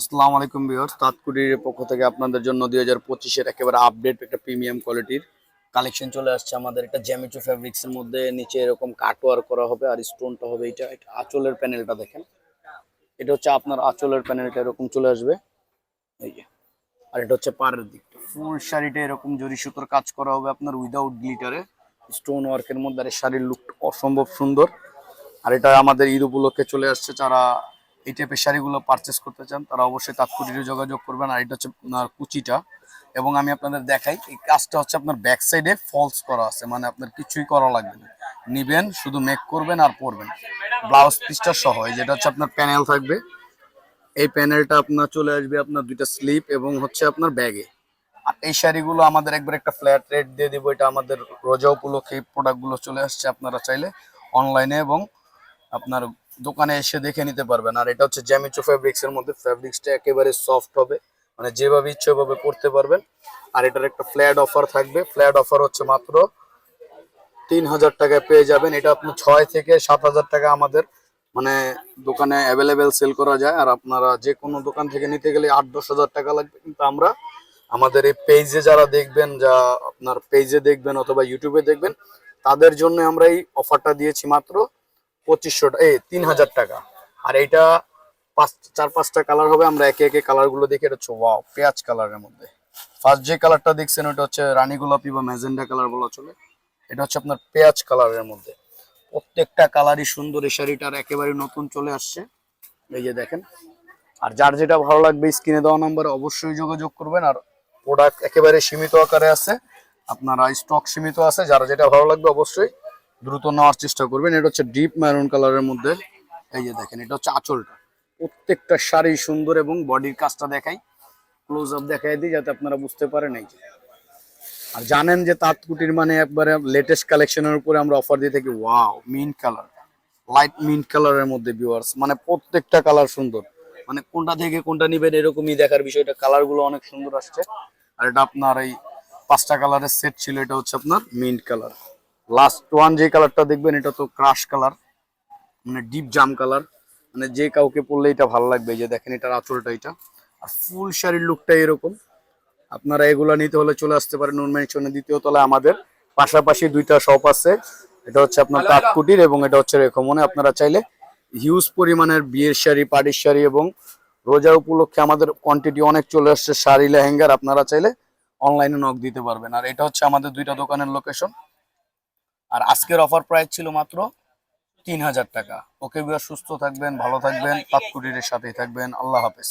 আসসালামু আলাইকুম ভিউয়ার্স তাৎকুটির পক্ষ থেকে আপনাদের জন্য দুই হাজার পঁচিশের একেবারে আপডেট একটা প্রিমিয়াম কোয়ালিটির কালেকশন চলে আসছে আমাদের। এটা জ্যামিচু ফ্যাব্রিক্স এর মধ্যে নিচে এরকম কাটওয়ার করা হবে আর স্টোনটা হবে এটা আঁচলের প্যানেলটা দেখেন। এটা হচ্ছে আপনার আঁচলের প্যানেলটা এরকম চলে আসবে। এই যে, আর এটা হচ্ছে পাড়ের দিকটা। ফুল শাড়িটা এরকম জরি সুতোর কাজ করা হবে আপনার উইদাউট গ্লিটারে স্টোন ওয়ার্কের মধ্যে আর শাড়ির লুকটা অসম্ভব সুন্দর। আর এটা আমাদের ঈদ উপলক্ষে চলে আসছে যারা এই টাইপের শাড়িগুলো পারচেস করতে চান, তারা অবশ্যই তাৎকুটিতে যোগাযোগ করবেন। আর এটা হচ্ছে আপনার কুচিটা। এবং আমি আপনাদের দেখাই, এই কাজটা হচ্ছে আপনার ব্যাক সাইডে ফলস করা আছে মানে আপনার কিছুই করা লাগবে না। নিবেন, শুধু মেক করবেন আর পরবেন। ব্লাউজ পিসটা সহ যেটা হচ্ছে আপনার প্যানেল থাকবে। এই প্যানেলটা আপনার চলে আসবে আপনার দুইটা স্লিপ এবং হচ্ছে আপনার ব্যাগে আর এই শাড়িগুলো আমাদের একবার একটা ফ্ল্যাট রেট দিয়ে দিব, এটা আমাদের রোজা উপলক্ষে এই প্রোডাক্টগুলো চলে আসছে আপনারা চাইলে অনলাইনে এবং আপনার দোকানে এসে দেখে নিতে পারবেন। আর এটা হচ্ছে জ্যামিচো ফ্যাব্রিক্স এর মধ্যে। ফ্যাব্রিক্সটা একেবারে সফট হবে। মানে যেভাবে ইচ্ছে ওভাবে পড়তে পারবেন। আর এটার একটা ফ্ল্যাট অফার থাকবে। ফ্ল্যাট অফার হচ্ছে মাত্র তিন হাজার টাকায় পেয়ে যাবেন। এটা আপনি ছয় থেকে সাত হাজার টাকা আমাদের মানে দোকানে অ্যাভেলেবেল সেল করা যায়। আর আপনারা যে কোনো দোকান থেকে নিতে গেলে আট দশ হাজার টাকা লাগবে। কিন্তু আমরা আমাদের এই পেজে যারা দেখবেন, যা আপনার পেজে দেখবেন অথবা ইউটিউবে দেখবেন, তাদের জন্য আমরা এই অফারটা দিয়েছি মাত্র পঁচিশশো এই তিন হাজার টাকা। আর এইটা পাঁচ, চার, পাঁচটা কালার হবে, আমরা একে একে কালারগুলো দেখে, এটা হচ্ছে ওয়াও পেঁয়াজ কালারের মধ্যে। ফার্স্ট যে কালারটা দেখছেন ওটা হচ্ছে রানী গোলাপি বা ম্যাজেন্ডা কালার বলা চলে। এটা হচ্ছে আপনার পেঁয়াজ কালারের মধ্যে। প্রত্যেকটা কালারই সুন্দর, এই শাড়িটার একেবারে নতুন চলে আসছে। এই যে দেখেন। আর যার যেটা ভালো লাগবে, স্ক্রিনে দেওয়া নাম্বারে অবশ্যই যোগাযোগ করবেন। আর প্রোডাক্ট একেবারে সীমিত আকারে আছে। আপনারা স্টক সীমিত আছে, যারা যেটা ভালো লাগবে অবশ্যই দ্রুত নেওয়ার চেষ্টা করবেন। এটা হচ্ছে ডিপ ম্যারুন কালারের মধ্যে। এই যে দেখেন, এটা হচ্ছে আঁচলটা। প্রত্যেকটা শাড়ি সুন্দর এবং বডির কাজটা দেখাই। ক্লোজ আপ দেখাই দিই যাতে আপনারা বুঝতে পারেন এই যে। আর জানেন যে তাঁতকুটির মানে একবারে লেটেস্ট কালেকশনের উপরে আমরা অফার দিয়ে থাকি wow mint colour light mint কালারের মধ্যে ভিউয়ার্স মানে প্রত্যেকটা কালার সুন্দর। মানে কোনটা থেকে কোনটা নিবেন এরকমই দেখার বিষয়টা। কালারগুলো অনেক সুন্দর আসছে। আর এটা আপনার এই পাঁচটা কালারের সেট ছিল, এটা হচ্ছে আপনার মিন্ট কালার লাস্ট ওয়ান যে কালারটা দেখবেন এটা তো ক্রাশ কালার মানে ডিপ জাম কালার মানে যে কাউকে পরলে এটা ভালো লাগবে। যে দেখেন এটার আঁচলটা এটা। আর ফুল শাড়ির লুকটা এরকম। আপনারা এগুলা নিতে হলে চলে আসতে পারেন নুন ম্যানশনের দ্বিতীয় তলায় আমাদের। পাশাপাশি দুইটা শপ আছে। এটা হচ্ছে আপনার কাঠকুটির এবং এটা হচ্ছে রেখমনে। আপনারা চাইলে হিউজ পরিমাণের বিয়ের শাড়ি পাটির শাড়ি এবং রোজা উপলক্ষে আমাদের কোয়ান্টিটি অনেক চলে আসছে। শাড়ি লেহেঙ্গার আপনারা চাইলে অনলাইনে নক দিতে পারবেন। আর এটা হচ্ছে আমাদের দুইটা দোকানের লোকেশন আর আজকের অফার প্রাইস ছিল মাত্র তিন হাজার টাকা। ওকে বিয়ার সুস্থ থাকবেন, ভালো থাকবেন পাপকুটির সাথেই থাকবেন। আল্লাহ হাফেজ।